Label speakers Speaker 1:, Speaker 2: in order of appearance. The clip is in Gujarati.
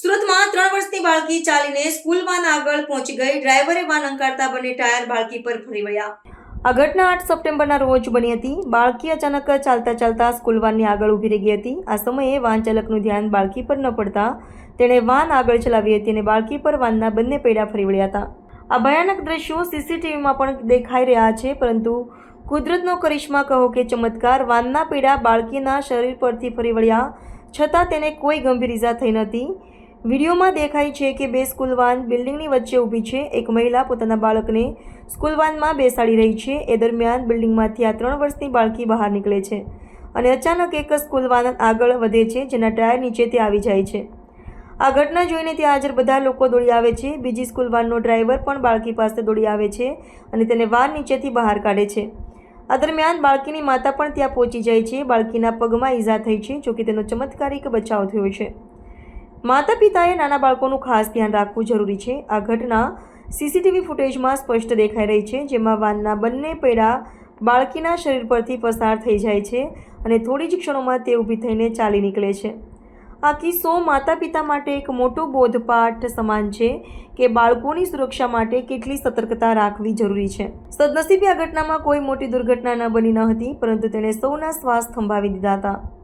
Speaker 1: સુરતમાં ત્રણ વર્ષની બાળકી ચાલીને સ્કૂલ વાન આગળ પહોંચી ગઈ. ડ્રાઈવરે વાન અંકારતા બંને ટાયર બાળકી પર ફરી વળ્યા આ ઘટના આઠ સપ્ટેમ્બરના રોજ બની હતી. બાળકી અચાનક ચાલતા ચાલતા સ્કૂલ વાનની આગળ ઊભી રહી ગઈ હતી. આ સમયે વાન ચાલકનું ધ્યાન બાળકી પર ન પડતા તેણે વાન આગળ ચલાવી હતી અને બાળકી પર વાનના બંને પૈડા ફરી વળ્યા હતા. આ ભયાનક દ્રશ્યો સીસીટીવીમાં પણ દેખાઈ રહ્યા છે, પરંતુ કુદરતનો કરિશ્મા કહો કે ચમત્કાર, વાનના પીડા બાળકીના શરીર પરથી ફરી વળ્યા. છતાં તેને કોઈ ગંભીર ઇજા થઈ નથી વિડીયોમાં દેખાય છે કે બે સ્કૂલવાન બિલ્ડિંગની વચ્ચે ઊભી છે. એક મહિલા પોતાના બાળકને સ્કૂલ વાનમાં બેસાડી રહી છે. એ દરમિયાન બિલ્ડિંગમાંથી આ ત્રણ વર્ષની બાળકી બહાર નીકળે છે અને અચાનક એક સ્કૂલ વાન આગળ વધે છે, જેના ટાયર નીચેથી આવી જાય છે. આ ઘટના જોઈને ત્યાં હાજર બધા લોકો દોડી આવે છે. બીજી સ્કૂલ વાનનો ડ્રાઈવર પણ બાળકી પાસે દોડી આવે છે અને તેને વાન નીચેથી બહાર કાઢે છે. આ દરમિયાન બાળકીની માતા પણ ત્યાં પહોંચી જાય છે. બાળકીના પગમાં ઈજા થઈ છે, જોકે તેનો ચમત્કારિક બચાવ થયો છે. માતા પિતાએ નાના બાળકોનું ખાસ ધ્યાન રાખવું જરૂરી છે. આ ઘટના સીસીટીવી ફૂટેજમાં સ્પષ્ટ દેખાઈ રહી છે, જેમાં વાનના બંને પૈડા બાળકીના શરીર પરથી પસાર થઈ જાય છે અને થોડી જ ક્ષણોમાં તે ઊભી થઈને ચાલી નીકળે છે. આ કિસ્સો માતા પિતા માટે એક મોટો બોધપાઠ સમાન છે કે બાળકોની સુરક્ષા માટે કેટલી સતર્કતા રાખવી જરૂરી છે. સદનસીબે આ ઘટનામાં કોઈ મોટી દુર્ઘટના ન બની ન હતી, પરંતુ તેણે સૌના શ્વાસ થંભાવી દીધા હતા.